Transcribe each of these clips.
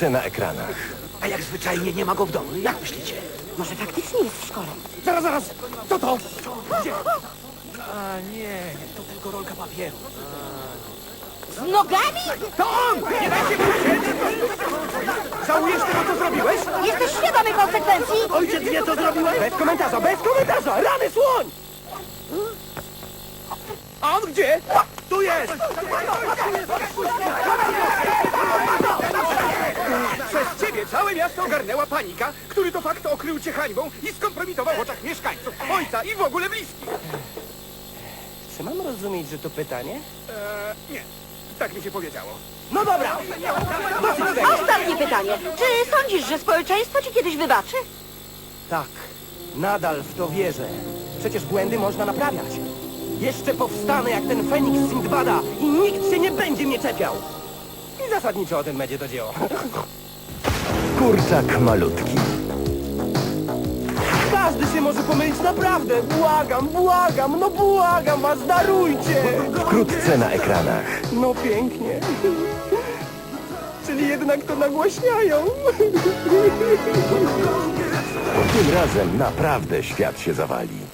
wkrótce na ekranach. A jak zwyczajnie nie ma go w domu, jak myślicie? Może faktycznie jest w szkole? Zaraz, zaraz! Co to? Gdzie? A nie, nie, to tylko rolka papieru. Z nogami? To on! Nie dajcie mu siedzieć! Żałujesz tego, co zrobiłeś? Jesteś świadomy konsekwencji? Ojciec wie, co zrobiłeś? Bez komentarza, bez komentarza! Rany słoń! A on gdzie? Tu jest! Przez ciebie całe miasto ogarnęła panika, który to fakt okrył cię hańbą i skompromitował w oczach mieszkańców, ojca i w ogóle bliskich. Czy mam rozumieć, że to pytanie? Eee, nie, tak mi się powiedziało. No dobra! Dosyć tego! Ostatnie pytanie. Czy sądzisz, że społeczeństwo ci kiedyś wybaczy? Tak, nadal w to wierzę. Przecież błędy można naprawiać. Jeszcze powstanę jak ten Feniks Sindbada i nikt się nie będzie mnie czepiał. Zasadniczo o tym będzie to dzieło. Kurczak malutki. Każdy się może pomylić naprawdę. Błagam, błagam, no błagam was, darujcie. Wkrótce na ekranach. No pięknie. Czyli jednak to nagłaśniają. Tym razem naprawdę świat się zawali.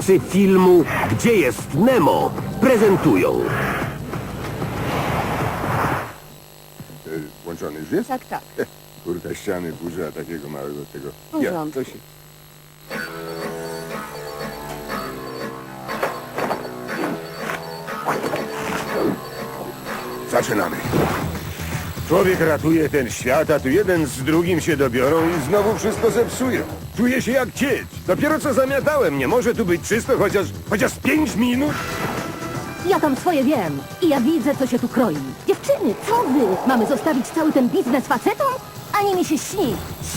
Twórcy filmu Gdzie jest Nemo prezentują E, Włączony już jest? Tak, tak. Kurta ściany burzy, a takiego małego tego... Porządku. Ja, to się... Zaczynamy. Człowiek ratuje ten świat, a tu jeden z drugim się dobiorą i znowu wszystko zepsują. Czuję się jak cieć. Dopiero co zamiatałem. Nie może tu być czysto chociaż, chociaż pięć minut? Ja tam swoje wiem i ja widzę, co się tu kroi. Dziewczyny, co wy? Mamy zostawić cały ten biznes facetom? Ani mi się śni.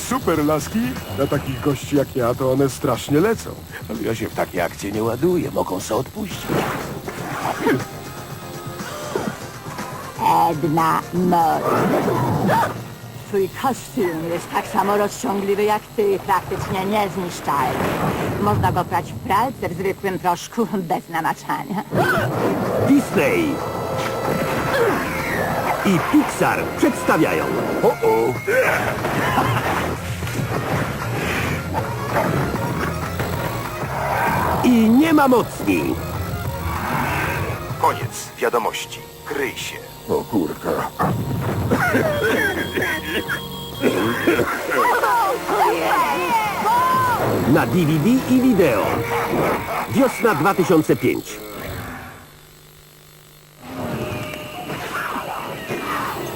Super laski. Na takich gości jak ja to one strasznie lecą. Ale ja się w takie akcje nie ładuję, mogą se odpuścić. Edna Mode. Twój kostium jest tak samo rozciągliwy jak ty, praktycznie niezniszczalny. Można go prać w pralce w zwykłym proszku bez namaczania. Disney i Pixar przedstawiają O, o. I nie ma mocni Koniec wiadomości. Kryj się. O kurka. Na DVD i wideo. Wiosna 2005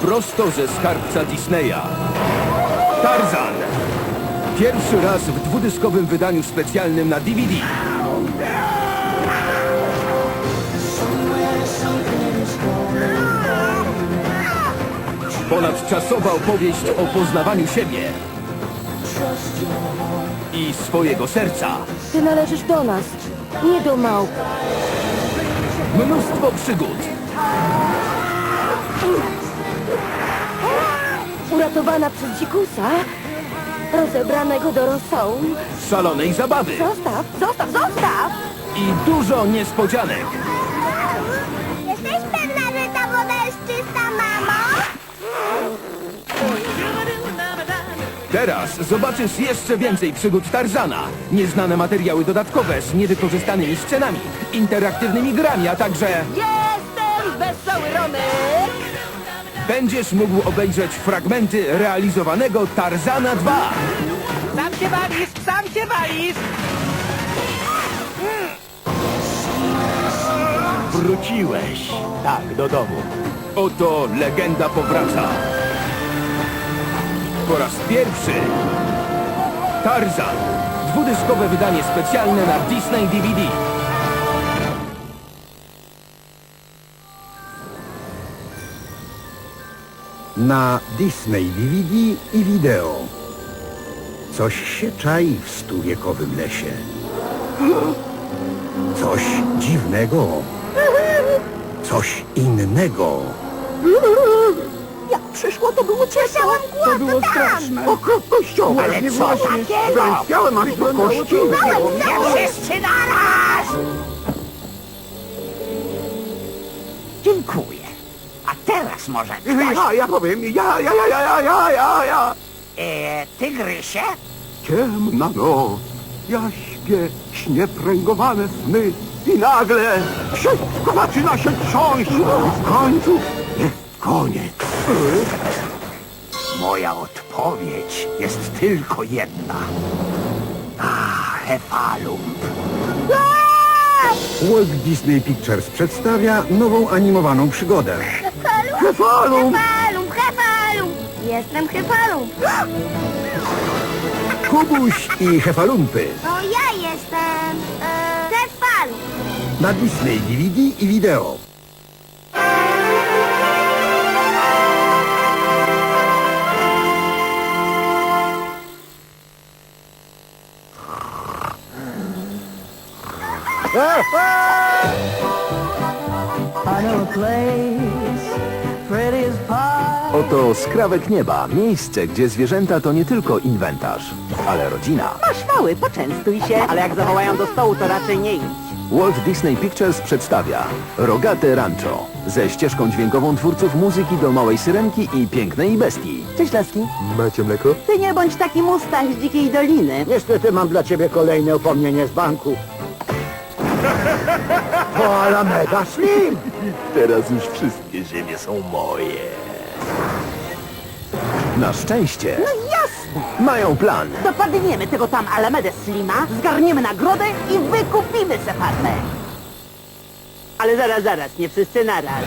Prosto ze skarbca Disneya. Tarzan. Pierwszy raz w dwudyskowym wydaniu specjalnym na DVD. Ponadczasowa opowieść o poznawaniu siebie i swojego serca. Ty należysz do nas, nie do małp. Mnóstwo przygód. Uratowana przez dzikusa, rozebranego do rosołu. Szalonej zabawy Zostaw, zostaw, zostaw! i dużo niespodzianek. Teraz zobaczysz jeszcze więcej przygód Tarzana, nieznane materiały dodatkowe z niewykorzystanymi scenami, interaktywnymi grami, a także Jestem wesoły Romek! będziesz mógł obejrzeć fragmenty realizowanego Tarzana 2. Sam się bawisz, sam się bawisz! Wróciłeś. Tak, do domu. Oto legenda powraca. Po raz pierwszy Tarzan. Dwudyskowe wydanie specjalne na Disney DVD. na Disney DVD i wideo. Coś się czai w stuwiekowym lesie. Coś dziwnego. Coś innego. Jak przyszło, to było ciepło. Głosy było tam! straszne. Okropnościowe. Ale co takiego? Wręcz aż do kości. Nie wszyscy naraz! Dziękuję. A teraz może Ja, ja powiem, ja, ja, ja, ja, ja, ja, ja, ja. e, tygrysie? Ciemna noc. Ja śpię, śnie pręgowane sny. I nagle wszystko zaczyna się trząść. W końcu jest koniec. Moja odpowiedź jest tylko jedna. A, Hefalump. Walt Disney Pictures przedstawia nową animowaną przygodę. Hefalum! Hefalum, hefalum! Jestem hefalum. Kubuś i Hefalumpy To ja jestem... E, hefalum. na Disney DVD i wideo. Oto skrawek nieba, miejsce, gdzie zwierzęta to nie tylko inwentarz, ale rodzina. Masz mały, poczęstuj się. Ale jak zawołają do stołu, to raczej nie idź. Walt Disney Pictures przedstawia Rogate Rancho ze ścieżką dźwiękową twórców muzyki do Małej Syrenki i Pięknej Bestii. Cześć, Laski. Macie mleko? Ty nie bądź taki mustang z dzikiej doliny. Niestety mam dla ciebie kolejne upomnienie z banku. To Alameda Slim. Teraz już wszystkie ziemie są moje. Na szczęście No jasne. mają plan. Dopadniemy tego tam Alamedę Slima, zgarniemy nagrodę i wykupimy se farmę. Ale zaraz, zaraz, nie wszyscy naraz.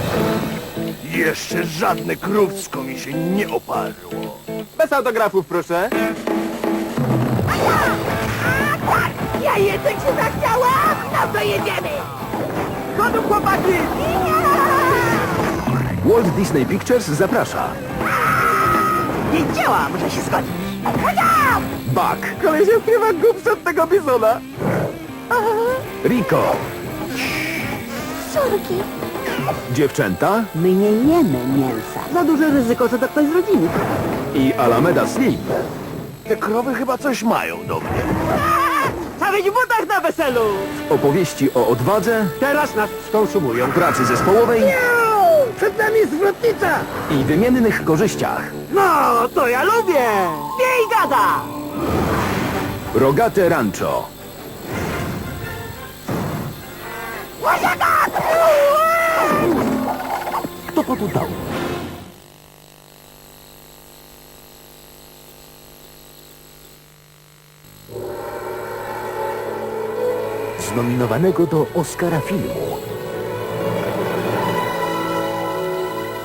Jeszcze żadne krówsko mi się nie oparło. Bez autografów, proszę. Ja jedzę się zachciała! No to jedziemy! Chłopaki! Walt Disney Pictures zaprasza Wiedziałam, że się zgodzisz. Buck, Koleś się śpiewa głupszy od tego bizona. Rico, Córki. dziewczęta My nie jemy mięsa. Za duże ryzyko, że to ktoś z rodziny. i Alameda Slim. Te krowy chyba coś mają do mnie. W butach na weselu! Opowieści o odwadze Teraz nas skonsumują. pracy zespołowej Przed nami zwrotnica. i wymiennych korzyściach. No, to ja lubię! Wiej gada! Rogate Rancho. Kto to tu dał? Z nominowanego do Oscara filmu.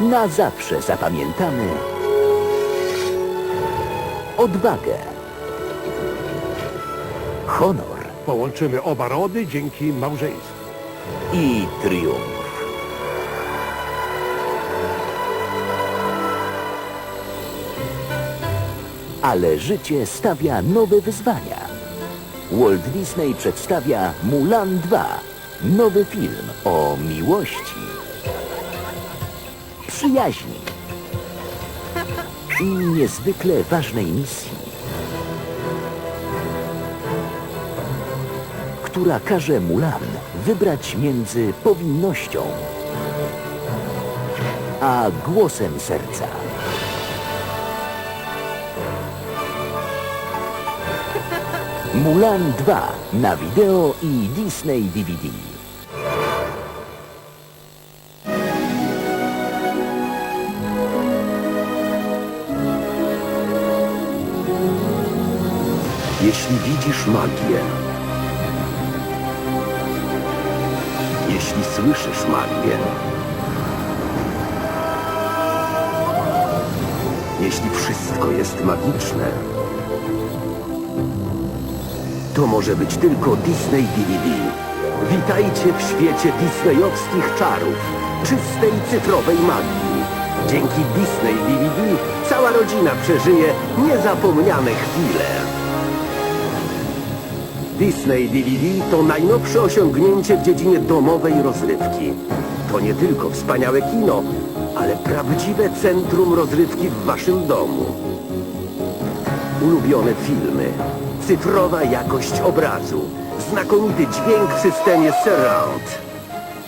Na zawsze zapamiętamy odwagę, honor Połączymy oba rody dzięki małżeństwu. i triumf. Ale życie stawia nowe wyzwania. Walt Disney przedstawia Mulan 2, nowy film o miłości, przyjaźni. I niezwykle ważnej misji, która każe Mulan wybrać między powinnością a głosem serca. Mulan 2 na wideo i Disney DVD. Jeśli widzisz magię, jeśli słyszysz magię, jeśli wszystko jest magiczne, to może być tylko Disney DVD. Witajcie w świecie disneyowskich czarów, czystej cyfrowej magii. Dzięki Disney DVD cała rodzina przeżyje niezapomniane chwile. Disney DVD to najnowsze osiągnięcie w dziedzinie domowej rozrywki. To nie tylko wspaniałe kino, ale prawdziwe centrum rozrywki w waszym domu. Ulubione filmy, cyfrowa jakość obrazu, znakomity dźwięk w systemie Surround.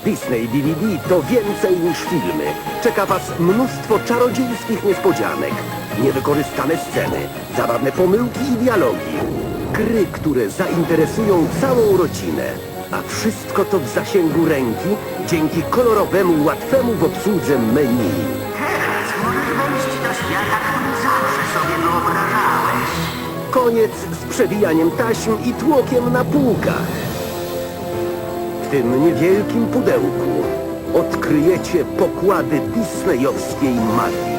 Disney DVD to więcej niż filmy. Czeka Was mnóstwo czarodziejskich niespodzianek, niewykorzystane sceny, zabawne pomyłki i dialogi. Gry, które zainteresują całą rodzinę. A wszystko to w zasięgu ręki dzięki kolorowemu, łatwemu w obsłudze menu. Teraz możesz wejść do świata, Koniec z przewijaniem taśm i tłokiem na półkach. W tym niewielkim pudełku odkryjecie pokłady disneyowskiej magii.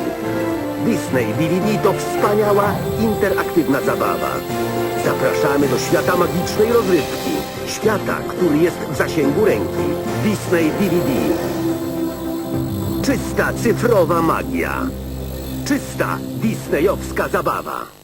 Disney DVD to wspaniała, interaktywna zabawa. Zapraszamy do świata magicznej rozrywki. Świata, który jest w zasięgu ręki. Disney DVD. Czysta cyfrowa magia. Czysta disneyowska zabawa.